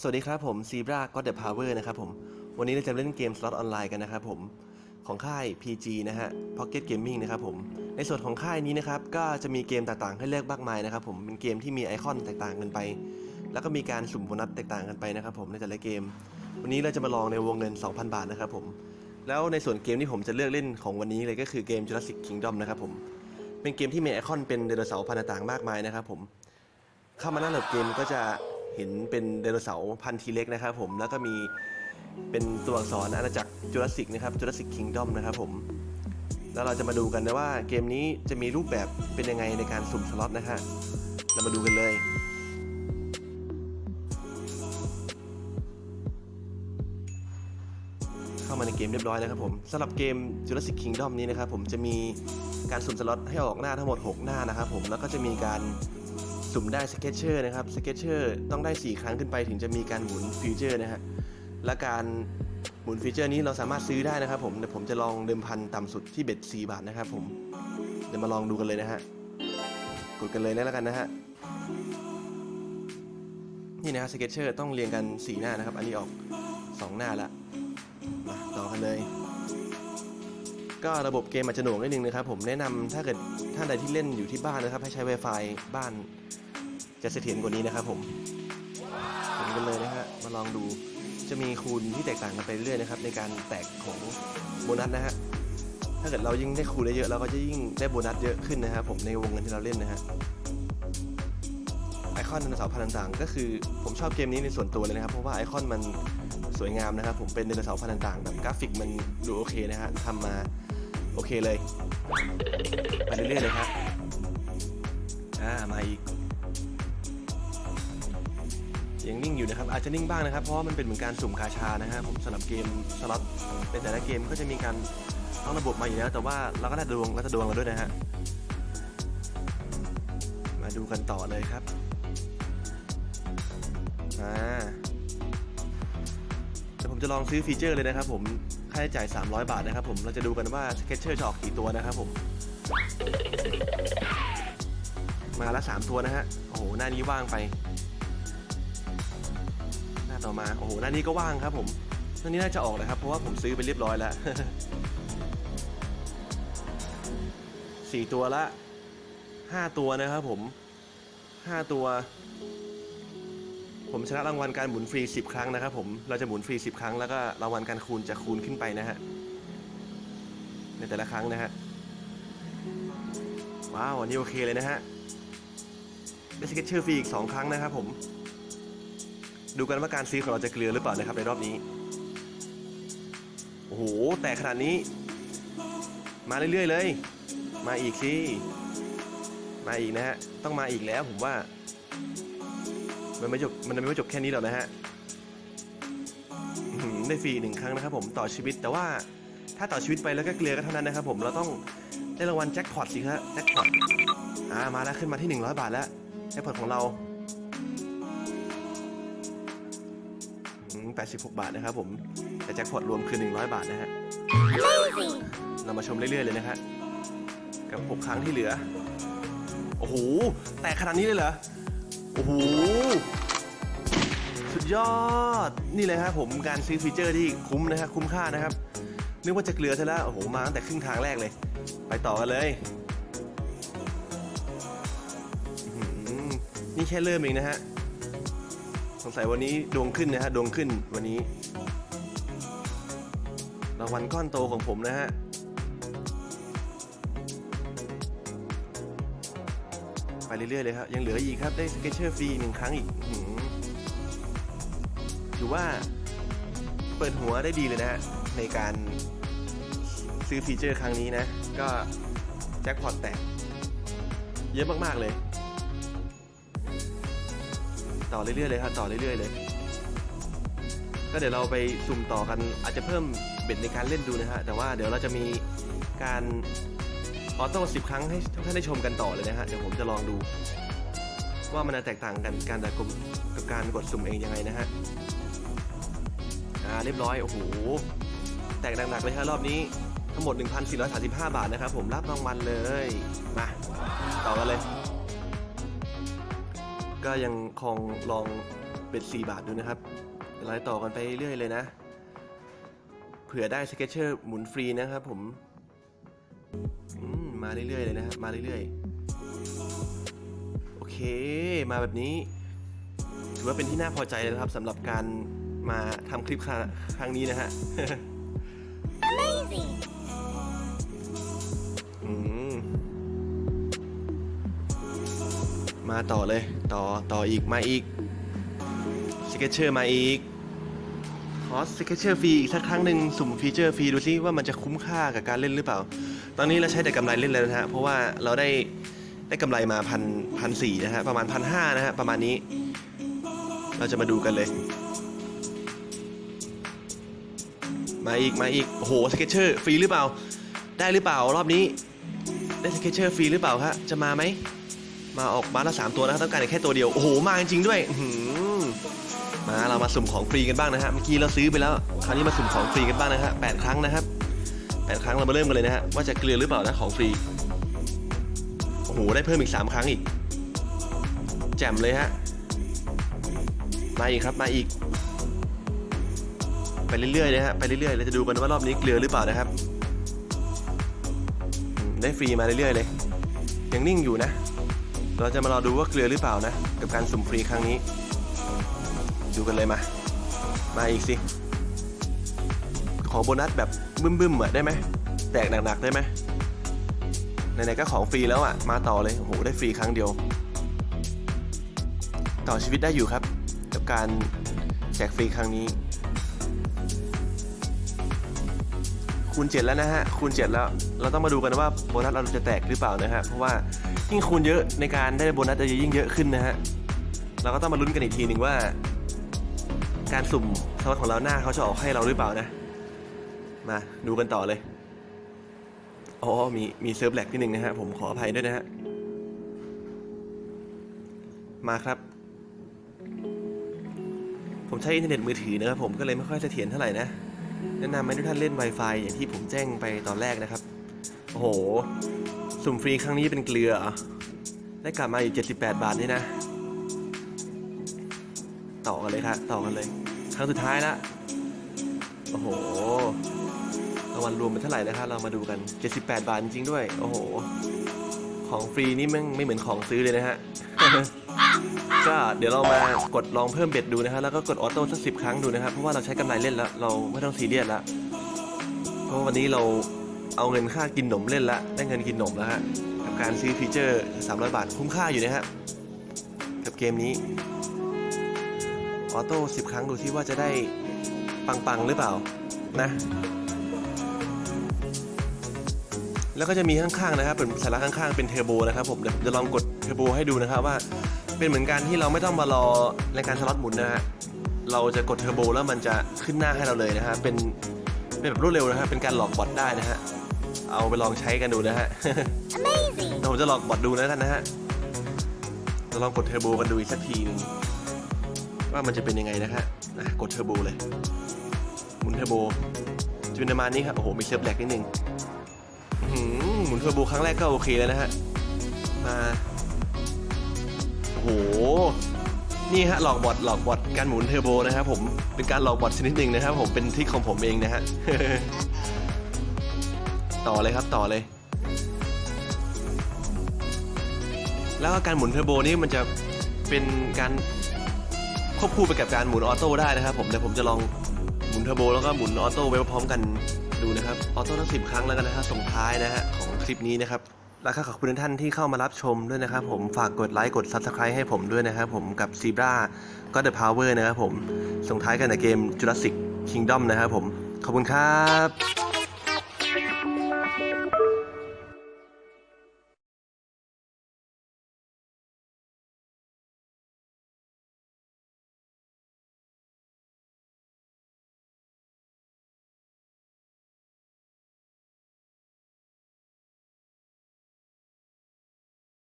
สวัสดีครับผมซีบราก็เดอะพาวเวอร์นะครับผม วันนี้เราจะเล่นเกมสล็อตออนไลน์กันนะครับผมของค่าย PG นะฮะ Pocket Gaming นะครับผม ในส่วนของค่ายนี้นะครับ ก็จะมีเกมต่างๆ ให้เลือกมากมายนะครับผมเป็นเกมที่มีไอคอนแตกต่างกันไป แล้วก็มีการสุ่มโบนัสแตกต่างกันไปนะครับผมในแต่ละเกม วันนี้เราจะมาลองในวงเงิน 2,000 บาทนะครับผม แล้วในส่วนเกมที่ผมจะเลือกเล่นของวันนี้เลยก็คือเกม Jurassic Kingdom นะครับผมเป็นเกมที่มีไอคอนเป็นไดโนเสาร์พันธุ์ต่างๆมากมายนะครับผมเข้ามาหน้าโหลดเกมก็จะ เห็นเป็นไดโนเสาร์พันธุ์ทีเล็กนะครับผมแล้วก็มีเป็นตัวอักษรอาณาจักรจูราสสิกนะครับจูราสสิกคิงดอมนะครับผมแล้วเราจะมาดูกันนะว่าเกมนี้จะมีรูปแบบเป็นยังไงในการสุ่มสล็อตนะฮะเรามาดูกันเลยเข้ามาในเกมเรียบร้อยแล้วครับผมสำหรับเกม Jurassic Kingdom นี้นะครับผมจะมีการสุ่มสล็อตให้ออกหน้าทั้งหมด 6 หน้านะครับผมแล้วก็จะมีการ สุ่มได้สเก็ตเชอร์นะครับสเก็ตเชอร์ต้องได้ 4 ครั้งขึ้นไปถึงจะมีการหมุนฟีเจอร์นะฮะและการหมุนฟีเจอร์นี้เราสามารถซื้อได้นะครับผมเดี๋ยวผมจะลองเดิมพันต่ำสุดที่เบ็ด4บาทนะครับผมเดี๋ยวมาลองดูกันเลยนะฮะกดกันเลยนะแล้วกันนะฮะนี่นะสเก็ตเชอร์ต้องเรียงกัน 4 หน้านะครับ อันนี้ออก 2 หน้าละมาต่อกันเลย ก็ระบบเกมอาจจะหน่วงนิดนึงนะครับผมแนะนำถ้าเกิดท่านใดที่เล่นอยู่ที่บ้านนะครับ ให้ใช้ Wi-Fi บ้าน จะเสถียรกว่านี้นะครับผมเห็นกันเลยนะฮะมาลองดูจะมีคูณที่แตกต่างกันไปเรื่อยนะครับ ในการแตกของโบนัสนะฮะถ้าเกิดเรายิ่งได้คูณได้เยอะเราก็จะยิ่งได้โบนัสเยอะขึ้นนะครับผมในวงเงินที่เราเล่นนะฮะไอคอนไดโนเสาร์พันธุ์ต่างก็คือผมชอบเกมนี้ในส่วนตัวเลยนะครับ เพราะว่าไอคอนมันสวยงามนะครับ ผมเป็นไดโนเสาร์พันธุ์ต่างแบบกราฟิกมันดูโอเคนะฮะทำมาโอเคเลย ไปเรื่อยๆเลยครับอ่ามาอีก ยังนิ่งอยู่นะครับอาจจะนิ่งบ้างนะครับเพราะมันเป็นเหมือนการสุ่มกาชานะฮะผมสำหรับเกมสล็อตในแต่ละเกมก็จะมีการต้องระบบมาอยู่แล้วแต่ว่าเราก็ได้ดวงแล้วจะดวงเราด้วยนะฮะมาดูกันต่อเลยครับอ่าเดี๋ยวผมจะลองซื้อฟีเจอร์เลยนะครับ ผมค่าใช้จ่าย 300 บาทนะครับ ผมเราจะดูกันว่าสเก็ตเชอร์จะออกกี่ตัวนะครับผมมาละ3ตัวนะฮะโอ้โหหน้านี้ว่างไป ต่อมาโอ้โหหน้านี้ก็ว่างครับผมหน้านี้น่าจะออกนะครับเพราะว่าผมซื้อไปเรียบร้อยแล้วสี่ตัวละห้าตัวนะครับผมห้าตัว ผมชนะรางวัลการหมุนฟรี10ครั้งนะครับผมเราจะหมุนฟรี10ครั้งแล้วก็รางวัลการคูณจะคูณขึ้นไปนะฮะในแต่ละครั้งนะฮะว้าวอันนี้โอเคเลยนะฮะได้สเก็ตเชอร์ฟรีอีก2ครั้งนะครับผม ดูกันว่าการซื้อของเราจะเกลือหรือเปล่านะครับในรอบนี้ โอ้โห แต่ขนาดนี้ มาเรื่อยๆเลย มาอีกสิมาอีกนะฮะ ต้องมาอีกแล้วผมว่า มันไม่จบ มันไม่จบแค่นี้หรอกนะฮะได้ฟรีหนึ่งครั้งนะครับผมต่อชีวิต แต่ว่าถ้าต่อชีวิตไปแล้วก็เกลือก็เท่านั้นนะครับผม เราต้องได้รางวัลแจ็คพอตสิครับแจ็คพอต อ่า มาแล้วขึ้นมาที่ 100 บาทแล้วแจ็คพอตของเรา 86 บาทนะครับผมแต่แจ็คพอตรวมคือ 100 บาทนะฮะเรามาชมเรื่อยๆเลยนะฮะกับ 6 ครั้งที่เหลือ โอ้โห แตกขนาดนี้เลยเหรอ โอ้โห สุดยอด นี่เลยครับผมการซื้อฟีเจอร์ที่คุ้มนะครับคุ้มค่านะครับ นึกว่าจะเกลือซะแล้ว โอ้โห มาตั้งแต่ครึ่งทางแรกเลย ไปต่อกันเลยอื้อหือนี่แค่เริ่มเองนะฮะ สงสัยวันนี้ดวงขึ้นนะฮะดวงขึ้นวันนี้รางวัลก้อนโตของผมนะฮะไปเรื่อยๆเลยครับยังเหลืออีกครับได้สเก็ตเชอร์ฟรีหนึ่งครั้งอีกหถือว่าเปิดหัวได้ดีเลยนะฮะในการซื้อฟีเจอร์ครั้งนี้นะ ก็แจ็คพอตแตกเยอะมากๆเลย ต่อเรื่อยๆเลยครับต่อเรื่อยๆเลย ก็เดี๋ยวเราไปสุ่มต่อกันอาจจะเพิ่มเบ็ดในการเล่นดูนะฮะแต่ว่าเดี๋ยวเราจะมีการออโต้สิบครั้งให้ทุกท่านได้ชมกันต่อเลยนะฮะเดี๋ยวผมจะลองดู ว่ามันจะแตกต่างกันการดักกลุ่มกับการกดสุ่มเองยังไงนะฮะอ่าเรียบร้อยโอ้โหแตกหนักๆเลยครับรอบนี้ทั้งหมด 1,435 บาทนะครับผมรับรางวัลเลย มา ต่อกันเลย ก็ยังคงลองเบ็ด4บาทดูนะครับเดี๋ยต่อกันไปเรื่อยเลยนะ เผื่อได้สเก็ตเชอร์หมุนฟรีนะครับผมมาเรื่อยๆเลยนะมาเรื่อยๆ โอเค มาแบบนี้ ถือว่าเป็นที่น่าพอใจเลยครับสำหรับการมาทำคลิปครั้งนี้นะฮะ มาต่อเลย ต่อต่ออีกมาอีกสเก็ตเชอร์มาอีกขอสเก็ตเชอร์ฟรีอีกสักครั้งหนึ่งสุ่มฟีเจอร์ฟรีดูซิว่ามันจะคุ้มค่ากับการเล่นหรือเปล่า ตอนนี้เราใช้แต่กำไรเล่นแล้วนะฮะเพราะว่าเราได้ได้กำไรมาพันพันสี่นะฮะประมาณพันห้านะฮะประมาณนี้ เราจะมาดูกันเลย มาอีกมาอีกโอ้โหสเก็ตเชอร์ฟรีหรือเปล่า ได้หรือเปล่ารอบนี้ได้สเก็ตเชอร์ฟรีหรือเปล่าครับจะมาไหม มาออกมาละสามตัวนะครับต้องการแค่ตัวเดียว โอ้โห มาจริงๆด้วยมาเรามาสุ่มของฟรีกันบ้างนะฮะ เมื่อกี้เราซื้อไปแล้ว คราวนี้มาสุ่มของฟรีกันบ้างนะฮะแปดครั้งนะครับแปดครั้งเรามาเริ่มกันเลยนะฮะ ว่าจะเกลือหรือเปล่านะของฟรี โอ้โห ได้เพิ่มอีกสามครั้งอีก แจ่มเลยฮะ มาอีกครับ มาอีก ไปเรื่อยๆนะฮะ ไปเรื่อยๆ เราจะดูกันว่ารอบนี้เกลือหรือเปล่านะครับ ได้ฟรีมาเรื่อยๆเลย ยังนิ่งอยู่นะ เราจะมารอดูว่าเกลือหรือเปล่านะ กับการสุ่มฟรีครั้งนี้ ดูกันเลยมา มาอีกสิ ขอโบนัสแบบบึ้มๆอะได้ไหม แตกหนักๆได้ไหมไหนๆก็ของฟรีแล้วอะ มาต่อเลย โอ้โห ได้ฟรีครั้งเดียว ต่อชีวิตได้อยู่ครับ กับการแจกฟรีครั้งนี้ คูณ 7 แล้วนะฮะ คูณ 7 แล้ว เราต้องมาดูกันว่าโบนัสเราจะแตกหรือเปล่านะฮะ เพราะว่า ยิ่งคูณเยอะในการได้โบนัสจะยิ่งเยอะขึ้นนะฮะ เราก็ต้องมาลุ้นกันอีกทีหนึ่งว่า การสุ่มสล็อตของเราหน้าเขาจะออกให้เราหรือเปล่านะ มาดูกันต่อเลย อ๋อ มีมีเซิร์ฟแลกที่หนึ่งนะฮะ ผมขออภัยด้วยนะฮะ มาครับ ผมใช้อินเทอร์เน็ตมือถือนะครับผมก็เลยไม่ค่อยเสถียรเท่าไหร่นะ แนะนำให้ทุกท่านเล่น Wi-Fi อย่างที่ผมแจ้งไปตอนแรกนะครับ โอ้โห สุ่มฟรีครั้งนี้เป็นเกลือเหรอได้กลับมาอีก 78 บาทนี่นะ ต่อกันเลยครับต่อกันเลย ครั้งสุดท้ายละ โอ้โหรางวัลรวมเป็นเท่าไหร่นะครับ เรามาดูกัน 78 บาทจริงด้วย โอ้โห ของฟรีนี่ม่งไม่เหมือนของซื้อเลยนะฮะ ก็เดี๋ยวเรามากดลองเพิ่มเบ็ดดูนะฮะ แล้วก็กดออโต้สักสิบครั้งดูนะครับ เพราะว่าเราใช้กำไรเล่นแล้ว เราไม่ต้องซีเรียสแล้ว เพราะวันนี้เรา เอาเงินค่ากินหนมเล่นละได้เงินกินหนมแล้วฮะกับการซื้อฟีเจอร์ 300 บาท คุ้มค่าอยู่นะฮะกับเกมนี้ออโต้สิบครั้งดูที่ว่าจะได้ปังๆหรือเปล่านะ แล้วก็จะมีข้างๆนะครับเป็นสาระข้างๆเป็นเทอร์โบนะครับผมเดี๋ยวจะลองกดเทอร์โบให้ดูนะครับว่าเป็นเหมือนกันที่เราไม่ต้องมารอในการสล็อตหมุนนะฮะเราจะกดเทอร์โบแล้วมันจะขึ้นหน้าให้เราเลยนะฮะเป็นเป็นแบบรวดเร็วนะฮะเป็นการหลอกบอทได้นะฮะ เอาไปลองใช้กันดูนะฮะ Amazing! เดี๋ยวผมจะหลอกบอทดูนะท่านนะฮะเราลองกดเทอร์โบกันดูอีกสักทีหนึงว่ามันจะเป็นยังไงนะฮะอะกดเทอร์โบเลยหมุนเทอร์โบจะเป็นประมาณนี้ครับโอ้โหมีเซิร์ฟแลกนิดนึงอื้อหือหมุนเทอร์โบครั้งแรกก็โอเคแล้วนะฮะมาโอ้โหนี่ฮะหลอกบอทหลอกบอทการหมุนเทอร์โบนะครับผมเป็นการหลอกบอทชนิดหนึ่งนะครับผมเป็นทริคของผมเองนะฮะ ต่อเลยครับต่อเลย แล้วกการหมุนเทอร์โบนี่มันจะเป็นการควบคู่ไปกับการหมุนออโต้ได้นะครับ ผมเดี๋ยวผมจะลองหมุนเทอร์โบแล้วก็หมุนออโต้ไปพร้อมกันดูนะครับออโต้ทั้งสิบครั้งแล้วกันนะครับส่งท้ายนะฮะของคลิปนี้นะครับแล้วก็ขอบคุณทุกท่านที่เข้ามารับชมด้วยนะครับผมฝากกดไลค์กด Subscribe ให้ผมด้วยนะครับผมกับ Zebra ก็ The Power นะครับผมส่งท้ายกันในเกม Jurassic Kingdom นะครับผม ขอบคุณครับ